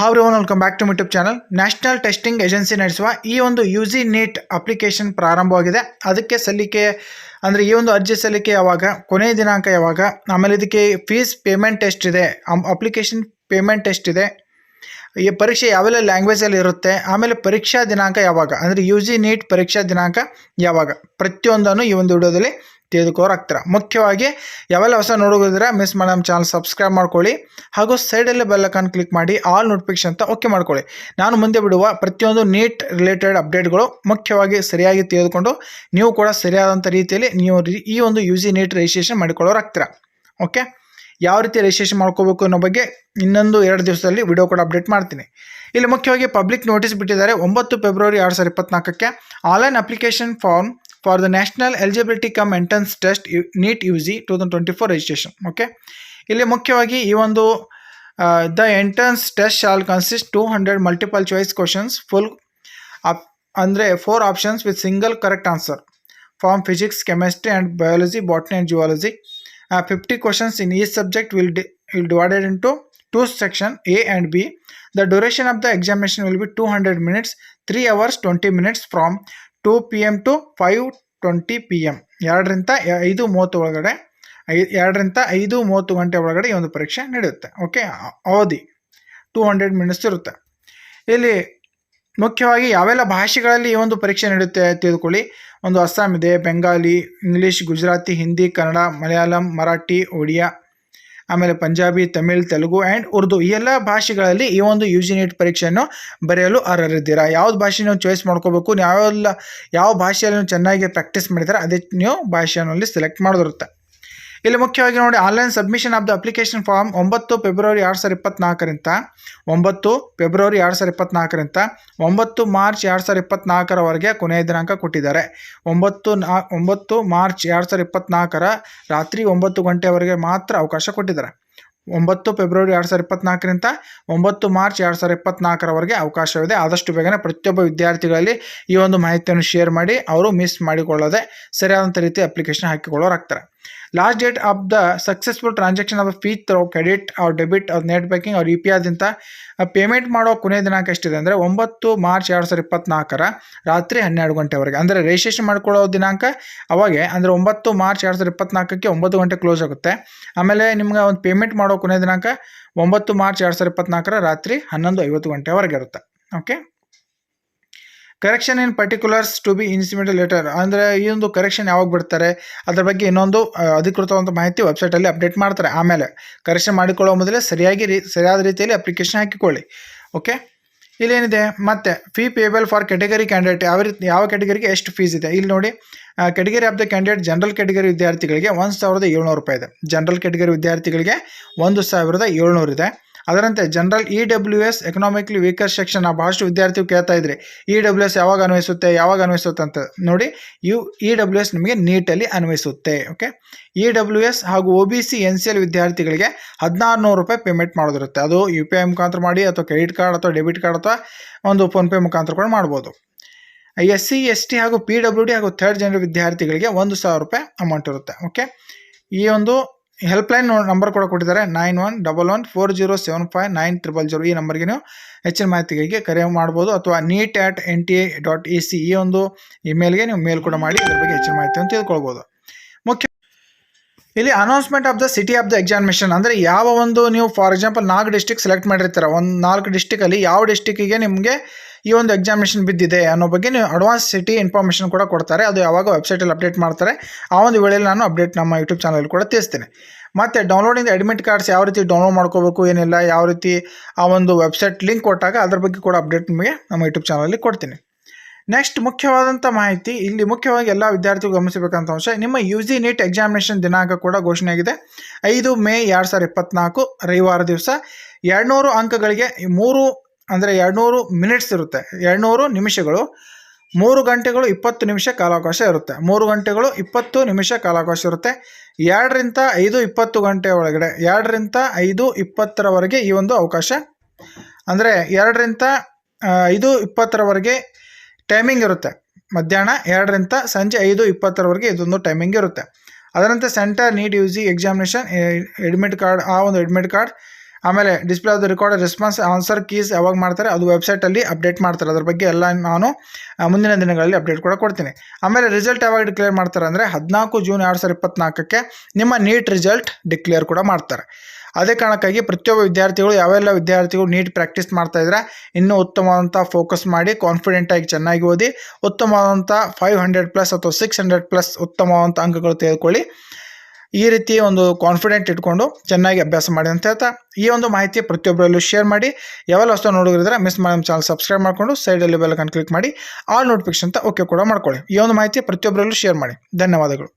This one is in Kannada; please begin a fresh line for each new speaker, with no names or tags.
Have ರಿವನ್ welcome back to YouTube channel National Testing Agency ನಡೆಸುವ ಈ ಒಂದು ಯು ಜಿ ನೀಟ್ ಅಪ್ಲಿಕೇಶನ್ ಪ್ರಾರಂಭವಾಗಿದೆ ಅದಕ್ಕೆ ಸಲ್ಲಿಕೆ, ಅಂದರೆ ಈ ಒಂದು ಅರ್ಜಿ ಸಲ್ಲಿಕೆ ಯಾವಾಗ? ಕೊನೆಯ ದಿನಾಂಕ ಯಾವಾಗ? ಆಮೇಲೆ ಇದಕ್ಕೆ ಫೀಸ್ ಪೇಮೆಂಟ್ ಎಷ್ಟಿದೆ ಅಪ್ಲಿಕೇಶನ್ ಪೇಮೆಂಟ್ ಎಷ್ಟಿದೆ ಈ ಪರೀಕ್ಷೆ ಯಾವೆಲ್ಲ ಲ್ಯಾಂಗ್ವೇಜಲ್ಲಿ ಇರುತ್ತೆ? ಆಮೇಲೆ ಪರೀಕ್ಷಾ ದಿನಾಂಕ ಯಾವಾಗ? ಅಂದರೆ ಯು ಜಿ ನೀಟ್ ಪರೀಕ್ಷಾ ದಿನಾಂಕ ಯಾವಾಗ? ಪ್ರತಿಯೊಂದನ್ನು ಈ ಒಂದು ವಿಡಿಯೋದಲ್ಲಿ ತಿಳಿದುಕೋರಾಗ್ತೀರ ಮುಖ್ಯವಾಗಿ ಯಾವೆಲ್ಲ ಹೊಸ ನೋಡೋದಿದ್ರೆ ಮಿಸ್ ಮಾಡಿ ನಮ್ಮ ಚಾನಲ್ ಸಬ್ಸ್ಕ್ರೈಬ್ ಮಾಡ್ಕೊಳ್ಳಿ. ಹಾಗೂ ಸೈಡಲ್ಲೇ ಬೆಲ್ಲಕನ್ ಕ್ಲಿಕ್ ಮಾಡಿ ಆಲ್ ನೋಟಿಫಿಕೇಶನ್ ಅಂತ ಓಕೆ ಮಾಡ್ಕೊಳ್ಳಿ. ನಾನು ಮುಂದೆ ಬಿಡುವ ಪ್ರತಿಯೊಂದು ನೀಟ್ ರಿಲೇಟೆಡ್ ಅಪ್ಡೇಟ್ಗಳು ಮುಖ್ಯವಾಗಿ ಸರಿಯಾಗಿ ತಿಳಿದುಕೊಂಡು, ನೀವು ಕೂಡ ಸರಿಯಾದಂಥ ರೀತಿಯಲ್ಲಿ ನೀವು ಈ ಒಂದು ಯು ಜಿ ನೀಟ್ ರಿಜಿಸ್ಟ್ರೇಷನ್ ಮಾಡಿಕೊಳ್ಳೋರಾಗ್ತೀರ ಓಕೆ ಯಾವ ರೀತಿ ರಿಜಿಸ್ಟ್ರೇಷನ್ ಮಾಡ್ಕೋಬೇಕು ಅನ್ನೋ ಬಗ್ಗೆ ಇನ್ನೊಂದು ಎರಡು ದಿವಸದಲ್ಲಿ ವಿಡಿಯೋ ಕೂಡ ಅಪ್ಡೇಟ್ ಮಾಡ್ತೀನಿ. ಇಲ್ಲಿ ಮುಖ್ಯವಾಗಿ ಪಬ್ಲಿಕ್ ನೋಟಿಸ್ ಬಿಟ್ಟಿದ್ದಾರೆ. ಒಂಬತ್ತು ಫೆಬ್ರವರಿ ಎರಡು ಸಾವಿರದ ಇಪ್ಪತ್ನಾಲ್ಕಕ್ಕೆ online application form For the national eligibility cum entrance test NEET U G two thousand twenty four registration okay ಇಲ್ಲಿ ಮುಖ್ಯವಾಗಿ ಈ ಒಂದು the entrance test shall consist two hundred multiple choice questions full up ಅಂದರೆ four options with single correct answer form physics chemistry and biology botany and zoology fifty questions in each subject will D will divided into two section A and B. The duration of the examination will be 200 minutes, 3 hours 20 minutes from 2 P M to five twenty P M ಎರಡರಿಂದ ಐದು ಮೂವತ್ತು ಒಳಗಡೆ, ಐ, ಎರಡರಿಂದ ಐದು ಮೂವತ್ತು ಗಂಟೆ ಒಳಗಡೆ ಈ ಒಂದು ಪರೀಕ್ಷೆ ನಡೆಯುತ್ತೆ. ಓಕೆ ಅವಧಿ ಟೂ ಹಂಡ್ರೆಡ್ ಮಿನಿಟ್ಸ್ ಇರುತ್ತೆ. ಇಲ್ಲಿ ಮುಖ್ಯವಾಗಿ ಯಾವೆಲ್ಲ ಭಾಷೆಗಳಲ್ಲಿ ಈ ಒಂದು ಪರೀಕ್ಷೆ ನಡೆಯುತ್ತೆ ತಿಳಿದುಕೊಳ್ಳಿ ಒಂದು ಅಸ್ಸಾಂ ಇದೆ, ಬೆಂಗಾಲಿ, ಇಂಗ್ಲೀಷ್, ಗುಜರಾತಿ, ಹಿಂದಿ, ಕನ್ನಡ, ಮಲಯಾಳಂ, ಮರಾಠಿ, ಒಡಿಯಾ ಆಮೇಲೆ ಪಂಜಾಬಿ, ತಮಿಳ್, ತೆಲುಗು ಆ್ಯಂಡ್ ಉರ್ದು ಈ ಎಲ್ಲ ಭಾಷೆಗಳಲ್ಲಿ ಈ ಒಂದು ಯು ಜಿ ನೀಟ್ ಪರೀಕ್ಷೆಯನ್ನು ಬರೆಯಲು ಅರ್ಹರಿದ್ದೀರಾ? ಯಾವ್ದು ಭಾಷೆ ನೀವು ಚಾಯ್ಸ್ ಮಾಡ್ಕೋಬೇಕು? ಯಾವೆಲ್ಲ ಯಾವ ಭಾಷೆಯಲ್ಲಿ ಚೆನ್ನಾಗಿ ಪ್ರಾಕ್ಟೀಸ್ ಮಾಡಿದಾರೆ, ಅದೇ ನೀವು ಭಾಷೆಯಲ್ಲಿ ಸೆಲೆಕ್ಟ್ ಮಾಡೋದಿರುತ್ತೆ. ಇಲ್ಲಿ ಮುಖ್ಯವಾಗಿ ನೋಡಿ online submission of the application form ಒಂಬತ್ತು ಫೆಬ್ರವರಿ ಎರಡು ಸಾವಿರದ ಇಪ್ಪತ್ನಾಲ್ಕರಿಂದ, ಒಂಬತ್ತು ಫೆಬ್ರವರಿ ಎರಡು ಸಾವಿರದ ಇಪ್ಪತ್ನಾಲ್ಕರಿಂದ, ಒಂಬತ್ತು ಮಾರ್ಚ್ ಎರಡು ಸಾವಿರದ ಇಪ್ಪತ್ನಾಲ್ಕರವರೆಗೆ ಕೊನೆಯ ದಿನಾಂಕ ಕೊಟ್ಟಿದ್ದಾರೆ. ಒಂಬತ್ತು ನಾ, ಒಂಬತ್ತು ಮಾರ್ಚ್ ಎರಡು ಸಾವಿರದ ಇಪ್ಪತ್ನಾಲ್ಕರ ರಾತ್ರಿ ಒಂಬತ್ತು ಗಂಟೆವರೆಗೆ ಮಾತ್ರ ಅವಕಾಶ ಕೊಟ್ಟಿದ್ದಾರೆ. ಒಂಬತ್ತು ಫೆಬ್ರವರಿ ಎರಡು ಸಾವಿರದ ಇಪ್ಪತ್ನಾಲ್ಕರಿಂದ, ಒಂಬತ್ತು ಮಾರ್ಚ್ ಎರಡು ಸಾವಿರದ ಇಪ್ಪತ್ನಾಲ್ಕರವರೆಗೆ ಅವಕಾಶವಿದೆ. ಆದಷ್ಟು ಬೇಗನೆ ಪ್ರತಿಯೊಬ್ಬ ವಿದ್ಯಾರ್ಥಿಗಳಲ್ಲಿ ಈ ಒಂದು ಮಾಹಿತಿಯನ್ನು ಶೇರ್ ಮಾಡಿ, ಅವರು ಮಿಸ್ ಮಾಡಿಕೊಳ್ಳದೆ ಸರಿಯಾದಂಥ ರೀತಿ application ಹಾಕಿಕೊಳ್ಳೋರಾಗ್ತಾರೆ. Last date of the successful transaction of fee through credit ಅವ್ರ ಡೆಬಿಟ್ ಅವ್ರ ನೆಟ್ ಬ್ಯಾಂಕಿಂಗ್ ಅವ್ರ ಯು ಪಿ ಆದ್ಯಂತ ಪೇಮೆಂಟ್ ಮಾಡೋ ಕೊನೆಯ ದಿನಾಂಕ ಎಷ್ಟಿದೆ ಅಂದರೆ ಒಂಬತ್ತು ಮಾರ್ಚ್ ಎರಡು ಸಾವಿರದ ಇಪ್ಪತ್ನಾಲ್ಕರ ರಾತ್ರಿ ಹನ್ನೆರಡು ಗಂಟೆವರೆಗೆ. ಅಂದರೆ ರಿಜಿಸ್ಟ್ರೇಷನ್ ಮಾಡ್ಕೊಳ್ಳೋ ದಿನಾಂಕ ಅವಾಗೆ ಅಂದರೆ ಒಂಬತ್ತು ಮಾರ್ಚ್ ಎರಡು ಸಾವಿರದ ಇಪ್ಪತ್ನಾಲ್ಕಕ್ಕೆ ಒಂಬತ್ತು ಗಂಟೆ ಕ್ಲೋಸ್ ಆಗುತ್ತೆ. ಆಮೇಲೆ ನಿಮ್ಗೆ ಒಂದು ಪೇಮೆಂಟ್ ಮಾಡೋ ಕೊನೆಯ ದಿನಾಂಕ ಒಂಬತ್ತು ಮಾರ್ಚ್ ಎರಡು ಸಾವಿರದ ಇಪ್ಪತ್ತ್ನಾಲ್ಕರ ರಾತ್ರಿ ಹನ್ನೊಂದು ಐವತ್ತು ಗಂಟೆವರೆಗೆ ಇರುತ್ತೆ. Okay correction in particulars to be incidental letter ಅಂದರೆ ಈ ಒಂದು ಕರೆಕ್ಷನ್ ಯಾವಾಗ ಬಿಡ್ತಾರೆ? ಅದ್ರ ಬಗ್ಗೆ ಇನ್ನೊಂದು ಅಧಿಕೃತವಾದ ಮಾಹಿತಿ ವೆಬ್ಸೈಟಲ್ಲಿ ಅಪ್ಡೇಟ್ ಮಾಡ್ತಾರೆ. ಆಮೇಲೆ ಕರೆಕ್ಷನ್ ಮಾಡಿಕೊಳ್ಳೋ ಮೊದಲೇ ಸರಿಯಾಗಿ ಸರಿಯಾದ ರೀತಿಯಲ್ಲಿ ಅಪ್ಲಿಕೇಶನ್ ಹಾಕಿಕೊಳ್ಳಿ. ಓಕೆ ಇಲ್ಲೇನಿದೆ? ಮತ್ತೆ fee payable for category candidate ಯಾವ ರೀತಿ, ಯಾವ ಕೆಟಗರಿಗೆ ಎಷ್ಟು ಫೀಸ್ ಇದೆ? ಇಲ್ಲಿ ನೋಡಿ category of the candidate general category ವಿದ್ಯಾರ್ಥಿಗಳಿಗೆ ಒಂದು ಸಾವಿರದ ಏಳ್ನೂರು ರೂಪಾಯಿ ಇದೆ. ಜನರಲ್ ಕೆಟಗರಿ ವಿದ್ಯಾರ್ಥಿಗಳಿಗೆ ಒಂದು ಸಾವಿರದ ಏಳ್ನೂರು ಇದೆ. ಅದರಂತೆ general E W S economically weaker section ಆ ಭಾಳಷ್ಟು ವಿದ್ಯಾರ್ಥಿಗಳು ಕೇಳ್ತಾ ಇದ್ರಿ. ಇ ಡಬ್ಲ್ಯೂ ಎಸ್ ಯಾವಾಗ ಅನ್ವಯಿಸುತ್ತೆ? ಯಾವಾಗ ಅನ್ವಯಿಸುತ್ತೆ ಅಂತ ನೋಡಿ, ಯು ಇ ಡಬ್ಲ್ಯೂ ಎಸ್ ನಿಮಗೆ ನೀಟಲ್ಲಿ ಅನ್ವಯಿಸುತ್ತೆ ಓಕೆ ಇ ಡಬ್ಲ್ಯೂ ಎಸ್ ಹಾಗೂ O B C, N C L ವಿದ್ಯಾರ್ಥಿಗಳಿಗೆ ಹದಿನಾರು ನೂರು ರೂಪಾಯಿ ಪೇಮೆಂಟ್ ಮಾಡೋದಿರುತ್ತೆ. ಅದು ಯು ಪಿ ಐ ಮುಖಾಂತರ ಮಾಡಿ ಅಥವಾ ಕ್ರೆಡಿಟ್ ಕಾರ್ಡ್ ಅಥವಾ ಡೆಬಿಟ್ ಕಾರ್ಡ್ ಅಥವಾ ಒಂದು ಫೋನ್ಪೇ ಮುಖಾಂತರ ಕೂಡ ಮಾಡ್ಬೋದು. ಎಸ್ ಸಿ, ಎಸ್ ಟಿ ಹಾಗೂ ಪಿ ಡಬ್ಲ್ಯೂ ಡಿ ಹಾಗೂ ಥರ್ಡ್ ಜನರಲ್ ವಿದ್ಯಾರ್ಥಿಗಳಿಗೆ ಒಂದು ಸಾವಿರ ರೂಪಾಯಿ ಅಮೌಂಟ್ ಇರುತ್ತೆ ಓಕೆ ಈ ಒಂದು ಹೆಲ್ಪ್ಲೈನ್ ನಂಬರ್ ಕೂಡ ಕೊಟ್ಟಿದ್ದಾರೆ. Nine one double one four zero seven five nine triple zero ಈ ನಂಬರ್ಗೆ ನೀವು ಹೆಚ್ಚಿನ ಮಾಹಿತಿಗಾಗಿ ಕರೆ ಮಾಡ್ಬೋದು ಅಥವಾ NEET at N T A dot E C ಈ ಒಂದು ಇಮೇಲ್ಗೆ ನೀವು ಮೇಲ್ ಕೂಡ ಮಾಡಿ ಇದ್ರ ಬಗ್ಗೆ ಹೆಚ್ಚಿನ ಮಾಹಿತಿಯನ್ನು ತಿಳ್ಕೊಳ್ಬೋದು. ಮುಖ್ಯ ಇಲ್ಲಿ announcement of the city of the examination ಅಂದರೆ ಯಾವ ಒಂದು ನೀವು ಫಾರ್ ಎಕ್ಸಾಂಪಲ್ ನಾಲ್ಕು ಡಿಸ್ಟಿಕ್ ಸೆಲೆಕ್ಟ್ ಮಾಡಿರ್ತೀರ. ಒಂದು ನಾಲ್ಕು ಡಿಸ್ಟಿಕಲ್ಲಿ ಯಾವ ಡಿಸ್ಟಿಕ್ಕಿಗೆ ನಿಮಗೆ ಈ ಒಂದು ಎಕ್ಸಾಮಿನೇಷನ್ ಬಿದ್ದಿದೆ ಅನ್ನೋ ಬಗ್ಗೆ ನೀವು ಅಡ್ವಾನ್ಸ್ ಸಿಟಿ ಇನ್ಫಾರ್ಮೇಷನ್ ಕೂಡ ಕೊಡ್ತಾರೆ. ಅದು ಯಾವಾಗ ವೆಬ್ಸೈಟಲ್ಲಿ ಅಪ್ಡೇಟ್ ಮಾಡ್ತಾರೆ. ಆ ಒಂದು ವೇಳೆಯಲ್ಲಿ ನಾನು ಅಪ್ಡೇಟ್ ನಮ್ಮ ಯೂಟ್ಯೂಬ್ ಚಾನಲ್ ಕೂಡ ತಿಳಿಸ್ತೇನೆ. ಮತ್ತು ಡೌನ್ಲೋಡಿಂದ ಅಡ್ಮಿಟ್ ಕಾರ್ಡ್ಸ್ ಯಾವ ರೀತಿ ಡೌನ್ಲೋಡ್ ಮಾಡ್ಕೋಬೇಕು, ಏನಿಲ್ಲ, ಯಾವ ರೀತಿ ಆ ಒಂದು ವೆಬ್ಸೈಟ್ ಲಿಂಕ್ ಕೊಟ್ಟಾಗ ಅದ್ರ ಬಗ್ಗೆ ಕೂಡ ಅಪ್ಡೇಟ್ ನಿಮಗೆ ನಮ್ಮ ಯೂಟ್ಯೂಬ್ ಚಾನಲಲ್ಲಿ ಕೊಡ್ತೀನಿ. ನೆಕ್ಸ್ಟ್ ಮುಖ್ಯವಾದಂಥ ಮಾಹಿತಿ, ಇಲ್ಲಿ ಮುಖ್ಯವಾಗಿ ಎಲ್ಲ ವಿದ್ಯಾರ್ಥಿಗಳು ಗಮನಿಸಬೇಕಂತ ಅಂಶ, ನಿಮ್ಮ ಯು ಜಿ ನೀಟ್ ಎಕ್ಸಾಮಿನೇಷನ್ ದಿನಾಂಕ ಕೂಡ ಘೋಷಣೆಯಾಗಿದೆ ಐದು ಮೇ ಎರಡು ಸಾವಿರದ ಇಪ್ಪತ್ತ್ನಾಲ್ಕು ರವಿವಾರ ದಿವಸ. ಎರಡುನೂರು ಅಂಕಗಳಿಗೆ ಮೂರು ಅಂದರೆ ಎರಡುನೂರು ಮಿನಿಟ್ಸ್ ಇರುತ್ತೆ. ಎರಡುನೂರು ನಿಮಿಷಗಳು, ಮೂರು ಗಂಟೆಗಳು ಇಪ್ಪತ್ತು ನಿಮಿಷ ಕಾಲಾವಕಾಶ ಇರುತ್ತೆ. ಮೂರು ಗಂಟೆಗಳು ಇಪ್ಪತ್ತು ನಿಮಿಷ ಕಾಲಾವಕಾಶ ಇರುತ್ತೆ. ಎರಡರಿಂದ ಐದು ಇಪ್ಪತ್ತು ಗಂಟೆ ಒಳಗಡೆ, ಎರಡರಿಂದ ಐದು ಇಪ್ಪತ್ತರವರೆಗೆ ಈ ಒಂದು ಅವಕಾಶ. ಅಂದರೆ ಎರಡರಿಂದ ಐದು ಇಪ್ಪತ್ತರವರೆಗೆ ಟೈಮಿಂಗ್ ಇರುತ್ತೆ. ಮಧ್ಯಾಹ್ನ ಎರಡರಿಂದ ಸಂಜೆ ಐದು ಇಪ್ಪತ್ತರವರೆಗೆ ಇದೊಂದು ಟೈಮಿಂಗ್ ಇರುತ್ತೆ. ಅದರಂತೆ centre U G examination admit card ಆ ಒಂದು ಅಡ್ಮಿಟ್ ಕಾರ್ಡ್ ಆಮೇಲೆ ಡಿಸ್ಪ್ಲೇ ಅದು ರೆಕಾರ್ಡ್ ರೆಸ್ಪಾನ್ಸ್ ಆನ್ಸರ್ ಕೀಸ್ ಯಾವಾಗ ಮಾಡ್ತಾರೆ ಅದು ವೆಬ್ಸೈಟಲ್ಲಿ ಅಪ್ಡೇಟ್ ಮಾಡ್ತಾರೆ. ಅದ್ರ ಬಗ್ಗೆ ಎಲ್ಲ ನಾನು ಮುಂದಿನ ದಿನಗಳಲ್ಲಿ ಅಪ್ಡೇಟ್ ಕೂಡ ಕೊಡ್ತೀನಿ. ಆಮೇಲೆ ರಿಸಲ್ಟ್ ಯಾವಾಗ ಡಿಕ್ಲೇರ್ ಮಾಡ್ತಾರೆ ಅಂದರೆ ಹದಿನಾಲ್ಕು ಜೂನ್ ಎರಡು ಸಾವಿರದ ಇಪ್ಪತ್ನಾಲ್ಕಕ್ಕೆ ನಿಮ್ಮ ನೀಟ್ ರಿಸಲ್ಟ್ ಡಿಕ್ಲೇರ್ ಕೂಡ ಮಾಡ್ತಾರೆ. ಅದೇ ಕಾರಣಕ್ಕಾಗಿ ಪ್ರತಿಯೊಬ್ಬ ವಿದ್ಯಾರ್ಥಿಗಳು, ಯಾವೆಲ್ಲ ವಿದ್ಯಾರ್ಥಿಗಳು ನೀಟ್ ಪ್ರಾಕ್ಟೀಸ್ ಮಾಡ್ತಾ ಇದ್ರೆ ಇನ್ನೂ ಉತ್ತಮವಾದಂಥ ಫೋಕಸ್ ಮಾಡಿ ಕಾನ್ಫಿಡೆಂಟಾಗಿ ಚೆನ್ನಾಗಿ ಓದಿ ಉತ್ತಮವಾದಂಥ ಫೈವ್ ಹಂಡ್ರೆಡ್ ಪ್ಲಸ್ ಅಥವಾ ಸಿಕ್ಸ್ ಹಂಡ್ರೆಡ್ ಪ್ಲಸ್ ಉತ್ತಮವಾದಂಥ ಅಂಕಗಳು ತೆಗೆದುಕೊಳ್ಳಿ. ಈ ರೀತಿ ಒಂದು ಕಾನ್ಫಿಡೆಂಟ್ ಇಟ್ಕೊಂಡು ಚೆನ್ನಾಗಿ ಅಭ್ಯಾಸ ಮಾಡಿ ಅಂತ ಹೇಳ್ತಾ ಈ ಒಂದು ಮಾಹಿತಿ ಪ್ರತಿಯೊಬ್ಬರಲ್ಲೂ ಶೇರ್ ಮಾಡಿ. ಯಾವೆಲ್ಲ ಹೊಸ ನೋಡಿದ್ರೆ ಮಿಸ್ ಮಾಡಿ ನಮ್ಮ ಚಾನಲ್ ಸಬ್ಸ್ಕ್ರೈಬ್ ಮಾಡಿಕೊಂಡು ಸೈಡಲ್ಲಿ ಬೆಲ್ಲಕನ್ ಕ್ಲಿಕ್ ಮಾಡಿ ಆಲ್ ನೋಟಿಫಿಕೇಶನ್ ಅಂತ ಓಕೆ ಕೂಡ ಮಾಡ್ಕೊಳ್ಳಿ. ಈ ಒಂದು ಮಾಹಿತಿ ಪ್ರತಿಯೊಬ್ಬರಲ್ಲೂ ಶೇರ್ ಮಾಡಿ. ಧನ್ಯವಾದಗಳು.